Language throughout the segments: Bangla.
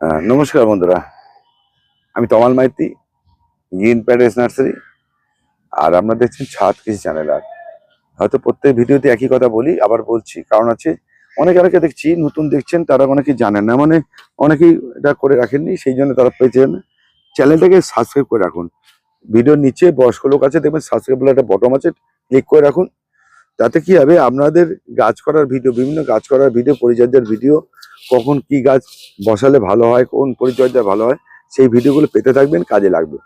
নমস্কার বন্ধুরা। আমি Tamal Maiti, green Paris nursery, আর আপনারা দেখছেন ছাদ কৃষি চ্যানেল আর। হয়তো প্রত্যেক ভিডিওতে একই কথা বলি, আবার বলছি। কারণ আছে, অনেকে অনেকে দেখছি, নতুন দেখছেন, তারা অনেকেই জানেন না। মানে অনেকেই এটা করে রাখেননি, সেই জন্য তারা পেয়েছেন চ্যানেলটাকে সাবস্ক্রাইব করে রাখুন। ভিডিওর নিচে বয়স্ক লোক আছে, দেখবেন সাবস্ক্রাইব বলে একটা বটম আছে ক্লিক করে রাখুন। তাতে কি হবে, আপনাদের গাছ করার ভিডিও, বিভিন্ন গাছ করার ভিডিও, পরিচর্যার ভিডিও কখন কি গাছ বসালে ভালো হয়, কোন পরিচর্যা ভালো হয়, সেই ভিডিওগুলো পেতে থাকবেন, কাজে লাগবে।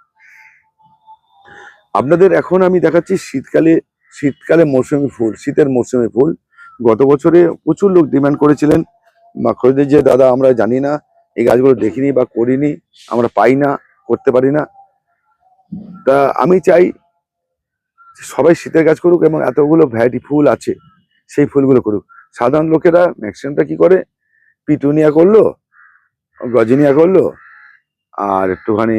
আপনাদের এখন আমি দেখাচ্ছি শীতকালে শীতকালে মৌসুমি ফুল, শীতের মৌসুমি ফুল। গত বছরে প্রচুর লোক ডিমান্ড করেছিলেন। বা খোঁজে যে দাদা, আমরা জানি না, এই গাছগুলো দেখিনি বা করিনি, আমরা পাই না, করতে পারি না। তা আমি চাই সবাই শীতের গাছ করুক এবং এতগুলো ভ্যারাইটি ফুল আছে, সেই ফুলগুলো করুক। সাধারণ লোকেরা ম্যাক্সিমামটা কি করে? পিটুনিয়া করল, গজিনিয়া করল, আর একটুখানি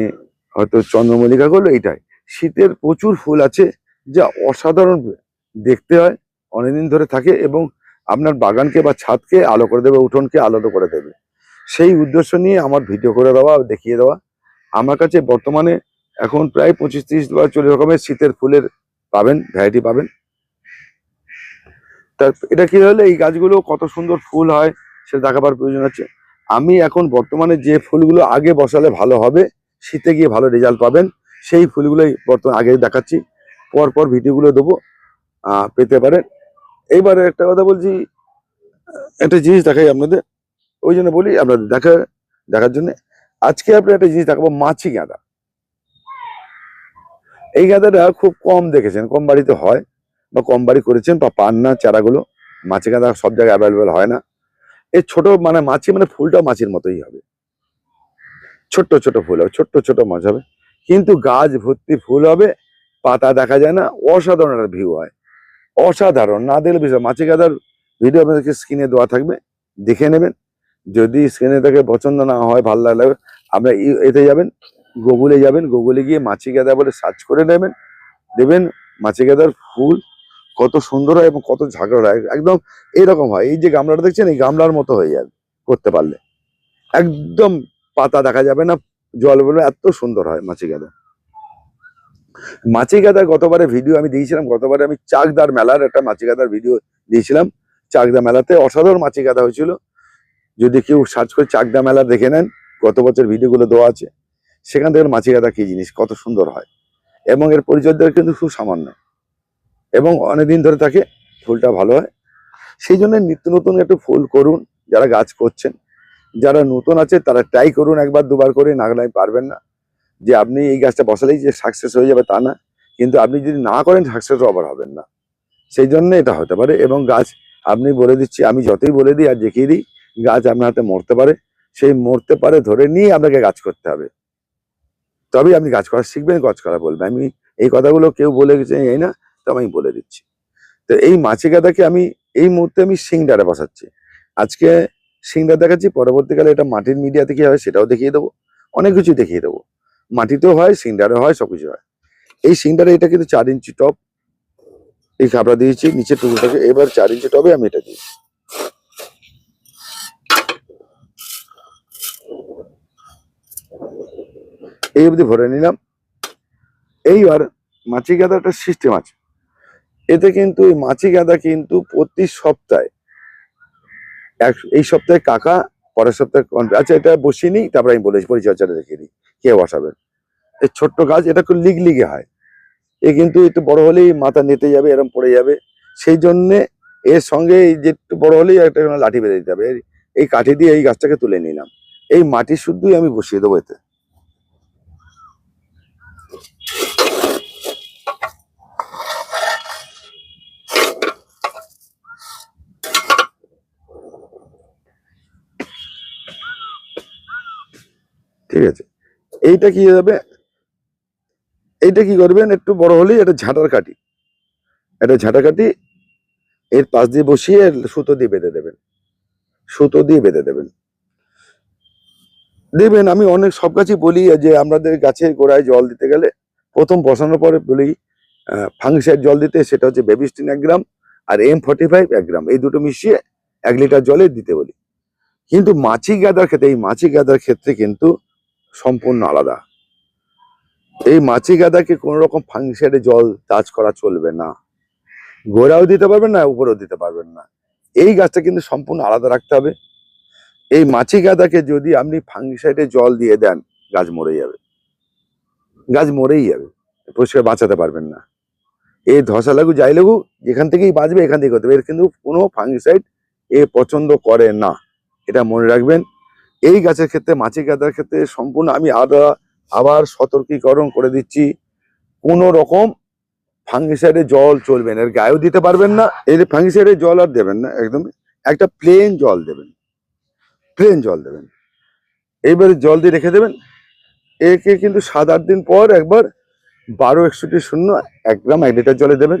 হয়তো চন্দ্রমল্লিকা করল, এইটাই। শীতের প্রচুর ফুল আছে, যা অসাধারণ দেখতে হয়, অনেকদিন ধরে থাকে এবং আপনার বাগানকে বা ছাদকে আলো করে দেবে, উঠোনকে আলোটো করে দেবে। সেই উদ্দেশ্য নিয়ে আমার ভিডিও করে দেওয়া, দেখিয়ে দেওয়া। আমার কাছে বর্তমানে এখন প্রায় পঁচিশ তিরিশ বা চল্লিশ রকমের শীতের ফুলের পাবেন ভ্যারাইটি পাবেন। তার এটা কি হলে এই গাছগুলো কত সুন্দর ফুল হয় সেটা দেখাবার প্রয়োজন আছে। আমি এখন বর্তমানে যে ফুলগুলো আগে বসালে ভালো হবে, শীতে গিয়ে ভালো রেজাল্ট পাবেন, সেই ফুলগুলোই বর্তমানে আগে দেখাচ্ছি। পর পর ভিডিওগুলো দেবো পেতে পারেন। এইবারে একটা কথা বলছি, একটা জিনিস দেখাই আপনাদের। ওই জন্য বলি, আপনাদের দেখা, দেখার জন্য। আজকে আপনি একটা জিনিস দেখাবো, মাছি গাঁদা। এই গাঁদাটা খুব কম দেখেছেন, কম বাড়িতে হয়, বা কম বাড়ি করেছেন, বা পান না, চারাগুলো। মাছি গাঁদা সব জায়গায় অ্যাভেলেবেল হয় না। এই ছোট মানে মাছি মানে ফুলটা মাছির মতোই হবে। ছোট্ট ছোট ফুল হবে, ছোট্ট ছোট মাছ হবে। কিন্তু গাছ ভর্তি ফুল হবে, পাতা দেখা যায় না, অসাধারণ একটা ভিউ হয়। অসাধারণ, না দেখলে বিষয় মাছি গাদার ভিডিও আপনাদেরকে স্ক্রিনে দেওয়া থাকবে, দেখে নেবেন। যদি স্ক্রিনে থেকে পছন্দ না হয়, ভালো লাগলে আপনারা এতে যাবেন গুগলে যাবেন গুগলে গিয়ে মাছি গাদা বলে সার্চ করে নেবেন। দেবেন মাছি গাদার ফুল কত সুন্দর হয় এবং কত ঝাঁকড়া হয়। একদম এরকম হয়। এই যে গামলাটা দেখছেন, এই গামলার মতো হয়ে যাবে করতে পারলে। একদম পাতা দেখা যাবে না, জল বলে এত সুন্দর হয় মাছি গাদা। মাছি গাদার গতবারে ভিডিও আমি দিয়েছিলাম, গতবারে আমি চাকদার মেলার একটা মাছি গাদার ভিডিও দিয়েছিলাম। চাকদা মেলাতে অসাধারণ মাছি গাদা হয়েছিল। যদি কেউ সার্চ করে চাকদা মেলা দেখে নেন, গত বছর ভিডিওগুলো দেওয়া আছে, সেখান থেকে মাছি গাদা কি জিনিস, কত সুন্দর হয়। এবং এর পরিচর্যা কিন্তু খুব সামান্য। এবং অনেকদিন ধরে থাকে ফুলটা ভালো হয়। সেই জন্য নিত্য নতুন একটু ফুল করুন, যারা গাছ করছেন। যারা নতুন আছে, তারা ট্রাই করুন একবার, দুবার করে নাগলাই পারবেন না। যে আপনি এই গাছটা বসালেই যে সাকসেস হয়ে যাবে তা না। কিন্তু আপনি যদি না করেন সাকসেস আবার হবেন না। সেই জন্য এটা হতে পারে এবং গাছ আপনি বলে দিচ্ছি, আমি যতই বলে দিই আর দেখিয়ে দিই, গাছ আপনার হাতে মরতে পারে। সেই মরতে পারে ধরে নিয়ে আপনাকে গাছ করতে হবে। তবেই আপনি গাছ করা শিখবেন, গাছ করা বলবেন। আমি এই কথাগুলো কেউ বলে গেছে, এই না। তো আমি বলে দিচ্ছি। তো এই মাছি গাদাকে আমি, এই মুহূর্তে আমি সিংডারে বসাচ্ছি। আজকে সিংডার দেখাচ্ছি, পরবর্তীকালে এটা মাটির মিডিয়াতে কি হয় সেটাও দেখিয়ে দেবো। অনেক কিছু দেখিয়ে দেবো। মাটিতেও হয়, সিংডারে হয়, সবকিছু হয়। এই সিংডারে এটা কিন্তু চার ইঞ্চি টপ। এই খাবড়া দিয়েছি, নিচের টুকুটাকে এবার চার ইঞ্চি টবে আমি এটা দিয়েছি। এই অবধি ভরে নিলাম। এইবার মাছি গাদা একটা সিস্টেম আছে এতে কিন্তু এই মাছি গাদা কিন্তু প্রতি সপ্তাহে এক, এই সপ্তাহে কাকা, পরের সপ্তাহে আচ্ছা এটা বসিয়ে নিই, তারপরে আমি বলেছি পরিচর্যাটা দেখিয়ে দিই, কে বসাবেন এই ছোট্ট গাছ, এটা খুব লিগ লিগে হয়। এ কিন্তু একটু বড় হলেই মাথা নেতে যাবে এরকম পড়ে যাবে। সেই জন্যে এর সঙ্গে এই যে একটু বড় হলেই একটা লাঠি বেঁধে দিতে হবে। এই কাঠি দিয়ে এই গাছটাকে তুলে নিলাম। এই মাটি শুদ্ধই আমি বসিয়ে দেবো এতে। ঠিক আছে? এইটা কি যাবে? এইটা কি করবেন? একটু বড় হলেই এটা ঝাঁটার কাটি এটা ঝাঁটা কাটি এর পাশ দিয়ে বসিয়ে সুতো দিয়ে বেঁধে দেবেন। সুতো দিয়ে বেঁধে দেবেন। দেখবেন আমি অনেক সব গাছই বলি যে আমাদের গাছের গোড়ায় জল দিতে গেলে প্রথম বসানোর পরে বলি ফাঙ্গিসাইড জল দিতে, সেটা হচ্ছে বেবিস্টিন এক গ্রাম আর এম ফর্টি ফাইভ এক গ্রাম। এই দুটো মিশিয়ে এক লিটার জলে দিতে বলি। কিন্তু মাছি গাদার ক্ষেত্রে, এই মাছি গাদার ক্ষেত্রে কিন্তু সম্পূর্ণ আলাদা। এই মাছি গাদাকে কোনো রকম ফাংশনে জল টাচ করা চলবে না। গোড়াও দিতে পারবেন না, উপরেও দিতে পারবেন না। এই গাছটা কিন্তু সম্পূর্ণ আলাদা রাখতে হবে। এই মাছি গাদাকে যদি আপনি ফাঙ্গিসাইডে জল দিয়ে দেন, গাছ মরে যাবে। গাছ মরেই যাবে। পরিষ্কার বাঁচাতে পারবেন না। এই ধসা লাগু যাই লাগু যেখান থেকেই বাঁচবে, এখান থেকে করতে হবে। এর কিন্তু কোনো ফাঙ্গিসাইড এ পছন্দ করে না। এটা মনে রাখবেন। এই গাছের ক্ষেত্রে, মাছি গাদার ক্ষেত্রে সম্পূর্ণ আমি আদা আবার সতর্কীকরণ করে দিচ্ছি। কোনো রকম ফাঙ্গিসাইডে জল চলবে না। এর গায়েও দিতে পারবেন না, এর ফাঙ্গিসাইডে জল আর দেবেন না, একদম। একটা প্লেন জল দেবেন। প্লেন জল দেবেন। এইবারে জল দিয়ে রেখে দেবেন। একে কিন্তু সাত আট দিন পর একবার বারো একষট্টি শূন্য এক গ্রাম এক লিটার জলে দেবেন।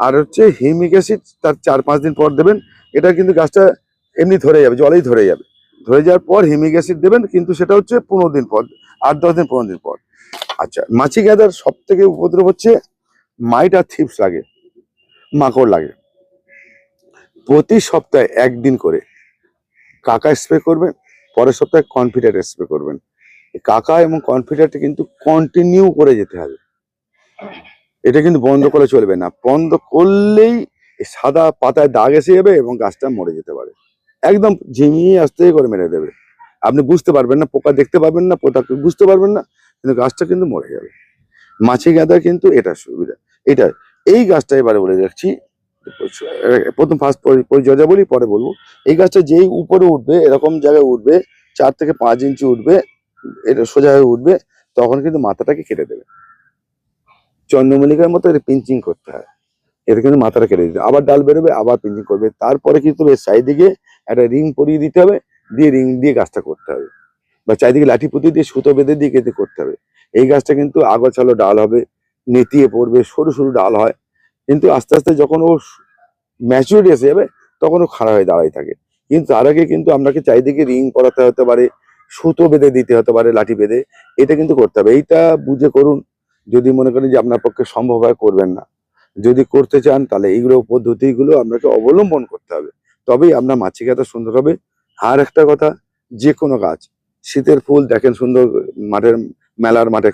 আর হচ্ছে হিমিক অ্যাসিড তার চার পাঁচ দিন পর দেবেন। এটা কিন্তু গাছটা এমনি ধরে যাবে, জলেই ধরে যাবে। ধরে যাওয়ার পর হিমিক অ্যাসিড দেবেন, কিন্তু সেটা হচ্ছে পনেরো দিন পর, আট দশ দিন, পনেরো দিন পর। আচ্ছা মাছি গাদার সব থেকে উপদ্রব হচ্ছে মাইট আর থিপস লাগে, মাকড় লাগে। প্রতি সপ্তাহে একদিন করে কাকা স্প্রে করবেন, পরের সপ্তাহে কনফিডেন্ট স্প্রে করবেন। কাকা এবং কনফিডেন্ট কিন্তু কন্টিনিউ করে যেতে হবে। এটা কিন্তু বন্ধ করে চলবে না। বন্ধ করলেই সাদা পাতায় দাগ এসে যাবে এবং গাছটা মরে যেতে পারে। একদম ঝিমিয়ে আস্তে করে মেরে দেবে। আপনি বুঝতে পারবেন না, পোকা দেখতে পারবেন না, পোকা বুঝতে পারবেন না, কিন্তু গাছটা কিন্তু মরে যাবে। মাছি গাঁদা কিন্তু এটা সুবিধা। এটা, এই গাছটা এবারে বলে যাচ্ছি, প্রথম ফার্স্ট পরিচর্যা বলি, পরে বলব। এই গাছটা যেই উপরে উঠবে, এরকম জায়গায় উঠবে, চার থেকে পাঁচ ইঞ্চি উঠবে, এটা সোজা হয়ে উঠবে, তখন কিন্তু মাথাটাকে কেটে দেবে। চন্দ্রমল্লিকার মতো এটা পিঞ্চিং করতে হয়। এটা কিন্তু মাথাটা কেটে দিতে আবার ডাল বেরোবে, আবার পিঞ্চিং করবে। তারপরে কিন্তু এর চারিদিকে একটা রিং পরিয়ে দিতে হবে, দিয়ে রিং দিয়ে গাছটা করতে হবে। বা চারিদিকে লাঠি পুঁতি দিয়ে সুতো বেঁধে দিয়ে কেটে করতে হবে। এই গাছটা কিন্তু আগছালো ডাল হবে, নেতিয়ে পড়বে, সরু সরু ডাল হয়। কিন্তু আস্তে আস্তে যখন ও ম্যাচুরিটি এসে যাবে, তখন ও খাড়া হয়ে দাঁড়াই থাকে। কিন্তু তার আগে কিন্তু আপনাকে চারিদিকে রিং করাতে হতে পারে, সুতো বেঁধে দিতে হতে পারে, লাঠি বেঁধে, এটা কিন্তু করতে হবে। এইটা বুঝে করুন। যদি মনে করেন যে আপনার পক্ষে সম্ভব হয়, করবেন না। যদি করতে চান, তাহলে এইগুলো পদ্ধতিগুলো আপনাকে অবলম্বন করতে হবে। তবেই আপনার মাছি গাঁদা সুন্দর হবে। আর একটা কথা যে কোনো গাছ, শীতের ফুল দেখেন সুন্দর মাঠের, মেলার মাঠে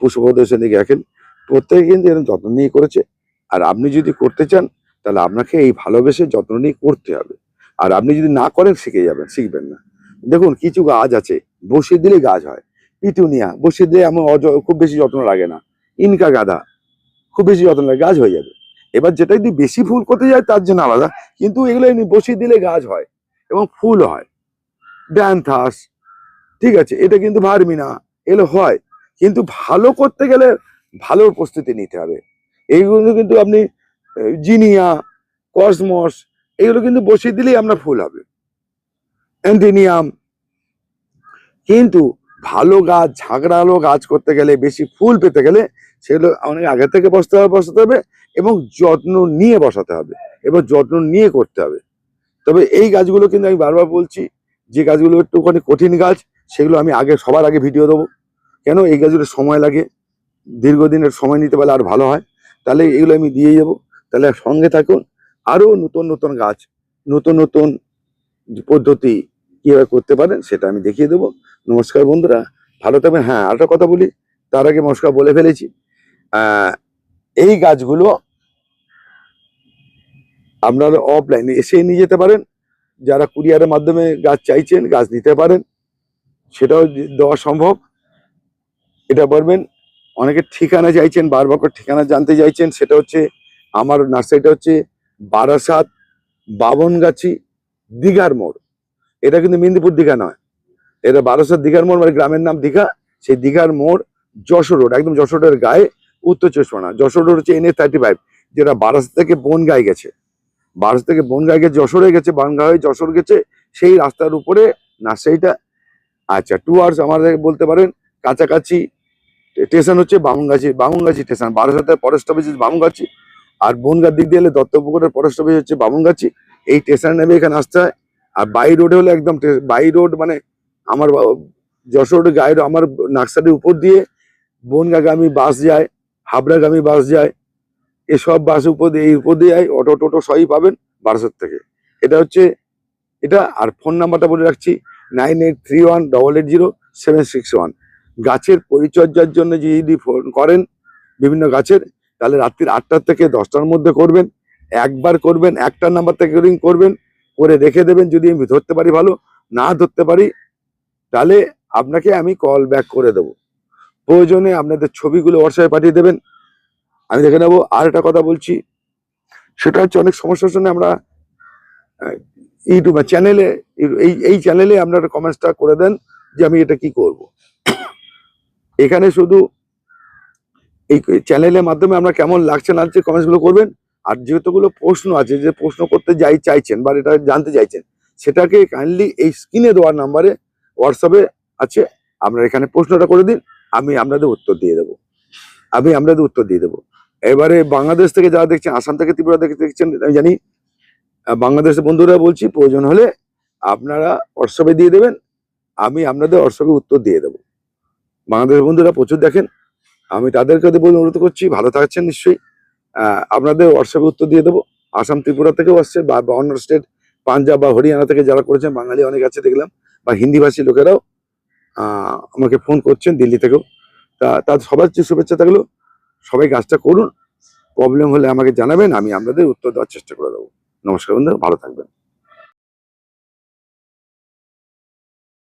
পুষ্প প্রদর্শনী দেখেন, প্রত্যেকে কিন্তু এরকম যত্ন নিয়ে করেছে। আর আপনি যদি করতে চান, তাহলে আপনাকে এই ভালোবেসে যত্ন নিয়ে করতে হবে। আর আপনি যদি না করেন, শিখে যাবেন, শিখবেন না। দেখুন, কিছু গাছ আছে, বসিয়ে দিলে গাছ হয়। পিটুনিয়া, বসিয়ে দিলে অজ- খুব বেশি যত্ন লাগে না। ইনকা গাঁদা খুব বেশি যত্ন লাগে, গাছ হয়ে যাবে। এবার যেটা যদি বেশি ফুল করতে যায়, তার জন্য আলাদা। কিন্তু এগুলো এমনি বসিয়ে দিলে গাছ হয় এবং ফুল হয়। ড্যান্থাস ঠিক আছে, এটা কিন্তু ভার্মিনা, এগুলো হয়। কিন্তু ভালো করতে গেলে ভালো প্রস্তুতি নিতে হবে। এইগুলো কিন্তু আপনি জিনিয়া, কসমস, এগুলো কিন্তু বসিয়ে দিলেই আপনার ফুল হবে। অ্যান্টিনিয়াম কিন্তু ভালো গাছ, ঝাঁকড়ালো গাছ করতে গেলে, বেশি ফুল পেতে গেলে সেগুলো অনেক আগে থেকে বসতে হবে বসতে হবে। এবং যত্ন নিয়ে বসাতে হবে এবার যত্ন নিয়ে করতে হবে। তবে এই গাছগুলো কিন্তু আমি বারবার বলছি, যে গাছগুলো একটুখানি কঠিন গাছ, সেগুলো আমি আগে, সবার আগে ভিডিও দেবো। কেন? এই গাছগুলো সময় লাগে, দীর্ঘদিনের সময় নিতে পারলে আর ভালো হয়। তাহলে এগুলো আমি দিয়ে যাব তাহলে সঙ্গে থাকুন, আরও নতুন নতুন গাছ, নতুন নতুন পদ্ধতি কীভাবে করতে পারেন, সেটা আমি দেখিয়ে দেবো। নমস্কার বন্ধুরা, ভালো থাকবেন। হ্যাঁ আরেকটা কথা বলি, তার আগে নমস্কার বলে ফেলেছি। এই গাছগুলো আপনারা অফলাইনে এসে নিয়ে যেতে পারেন। যারা কুরিয়ারের মাধ্যমে গাছ চাইছেন, গাছ নিতে পারেন। সেটাও দেওয়া সম্ভব। এটা বলবেন, অনেকে ঠিকানা চাইছেন বারবার করে ঠিকানা জানতে চাইছেন, সেটা হচ্ছে আমার নার্সারিটা হচ্ছে বারাসাত বাবনগাছি দিঘার মোড়। এটা কিন্তু মেদিনীপুর দীঘা নয়। এটা বারাসাত দিঘার মোড় মানে গ্রামের নাম দীঘা। সেই দীঘার মোড় যশোর রোড একদম যশোর রোডের গায়ে উত্তর চব্বিশ পরগনা যশোর রোড হচ্ছে এন থার্টি ফাইভ যেটা বারাস থেকে বনগাঁয় গেছে। বারাস থেকে বনগাঁয় গেছে যশোরে গেছে বনগাঁ হয়ে যশোর গেছে, সেই রাস্তার উপরে নার্সারিটা। আচ্ছা টু আওয়ার্স আমাদের বলতে পারেন, কাছাকাছি স্টেশন হচ্ছে বামুনগাছি বামুনগাছি স্টেশন, বারাসাতের স্টপেজ হচ্ছে বামুনগাছি, আর বনগার দিক দিয়ে এলে দত্তপুকুরের পরের স্টপেজ হচ্ছে বামুনগাছি। এই স্টেশন নেমে এখানে আসতে হয়, আর বাই রোডে হলে একদম বাই রোড মানে আমার যশোর গায়ের আমার নার্সারির উপর দিয়ে বনগাগামী বাস যায় হাবড়াগামী বাস যায়, এসব বাস উপর দিয়ে এই উপর দিয়ে যায় অটো, টোটো সবই পাবেন বারাসাত থেকে। এটা হচ্ছে, এটা, আর ফোন নাম্বারটা বলে রাখছি nine eight three one double eight zero seven six one গাছের পরিচর্যার জন্য যদি ফোন করেন, বিভিন্ন গাছের, তাহলে রাত্রির আটটার থেকে দশটার মধ্যে করবেন, একবার করবেন একটার নাম্বার থেকে রিং করবেন, করে রেখে দেবেন, যদি আমি ধরতে পারি ভালো, না ধরতে পারি, তাহলে আপনাকে আমি কল ব্যাক করে দেবো। প্রয়োজনে আপনাদের ছবিগুলো হোয়াটসঅ্যাপে পাঠিয়ে দেবেন। আমি দেখে নেব। আর একটা কথা বলছি, সেটা হচ্ছে অনেক সমস্যার জন্য আমরা ইউটিউব চ্যানেলে এই এই চ্যানেলে আপনারা কমেন্টসটা করে দেন যে আমি এটা কি করব। এখানে শুধু এই চ্যানেলের মাধ্যমে আমরা কেমন লাগছে না লাগছে কমেন্টসগুলো করবেন। আর যেহেতুগুলো প্রশ্ন আছে, যে প্রশ্ন করতে যাই চাইছেন বা এটা জানতে চাইছেন, সেটাকে কাইন্ডলি এই স্ক্রিনে দেওয়ার নাম্বারে হোয়াটসঅ্যাপে আছে। আপনারা এখানে প্রশ্নটা করে দিন। আমি আপনাদের উত্তর দিয়ে দেবো। আমি আপনাদের উত্তর দিয়ে দেবো। এবারে বাংলাদেশ থেকে যারা দেখছেন, আসাম থেকে ত্রিপুরা থেকে দেখছেন, আমি জানি বাংলাদেশের বন্ধুরা বলছি, প্রয়োজন হলে আপনারা হোয়াটসঅ্যাপে দিয়ে দেবেন, আমি আপনাদের হোয়াটসঅ্যাপে উত্তর দিয়ে দেবো। বাংলাদেশের বন্ধুরা প্রচুর দেখেন, আমি তাদেরকে বলে অনুরোধ করছি, ভালো থাকছেন নিশ্চয়ই। আপনাদের হোয়াটসঅ্যাপে উত্তর দিয়ে দেবো। আসাম ত্রিপুরা থেকেও আসছে, বা অন্য স্টেট পাঞ্জাব বা হরিয়ানা থেকে যারা করেছেন, বাঙালি অনেক আছে দেখলাম, বা হিন্দিভাষী লোকেরাও আমাকে ফোন করছেন দিল্লি থেকেও। তা তার সবার যে শুভেচ্ছা থাকল, সবাই কাজটা করুন। প্রবলেম হলে আমাকে জানাবেন, আমি আপনাদের উত্তর দেওয়ার চেষ্টা করে দেবো। নমস্কার বন্ধু ভালো থাকবেন।